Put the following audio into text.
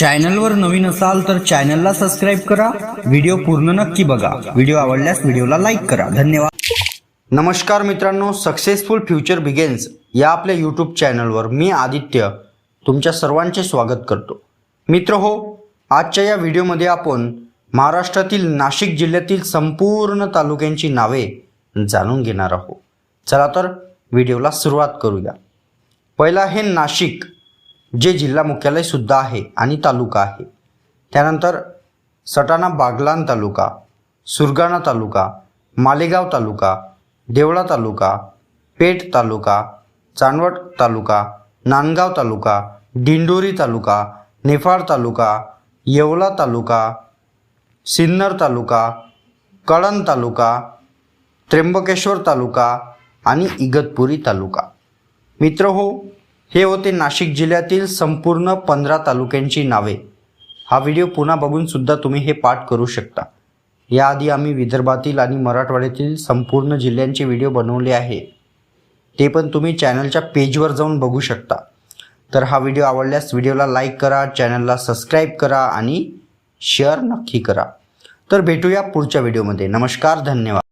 चॅनलवर नवीन असाल तर चॅनलला सबस्क्राईब करा. व्हिडिओ पूर्ण नक्की बघा. व्हिडिओ आवडल्यास व्हिडिओला लाईक करा. धन्यवाद. नमस्कार मित्रांनो सक्सेसफुल फ्युचर बिगेन्स या आपल्या यूट्यूब चॅनलवर मी आदित्य तुमच्या सर्वांचे स्वागत करतो. मित्र हो आजच्या या व्हिडिओमध्ये आपण महाराष्ट्रातील नाशिक जिल्ह्यातील संपूर्ण तालुक्यांची नावे जाणून घेणार आहोत. चला तर व्हिडिओला सुरुवात करूया. पहिला आहे नाशिक. जे जिल्हा मुख्यालय सुद्धा आहे आणि तालुका आहे. त्यानंतर सटाणा बागलान तालुका सुरगाणा तालुका मालेगाव तालुका देवळा तालुका पेठ तालुका चांदवड तालुका नांदगाव तालुका दिंडोरी तालुका निफाड तालुका येवला तालुका सिन्नर तालुका कळण तालुका त्र्यंबकेश्वर तालुका आणि इगतपुरी तालुका. मित्र हो हे होते नाशिक जिल्ह्यातील संपूर्ण पंधरा तालुक्यांची नावे. हा व्हिडिओ पुन्हा बघून सुद्धा तुम्ही हे पाठ करू शकता. याआधी आम्ही विदर्भातील आणि मराठवाड्यातील संपूर्ण जिल्ह्यांचे व्हिडिओ बनवले आहे. ते पण तुम्ही चॅनलच्या पेजवर जाऊन बघू शकता. तर हा व्हिडिओ आवडल्यास व्हिडिओला लाईक करा चॅनलला सबस्क्राईब करा आणि शेअर नक्की करा. तर भेटूया पुढच्या व्हिडिओमध्ये. नमस्कार धन्यवाद.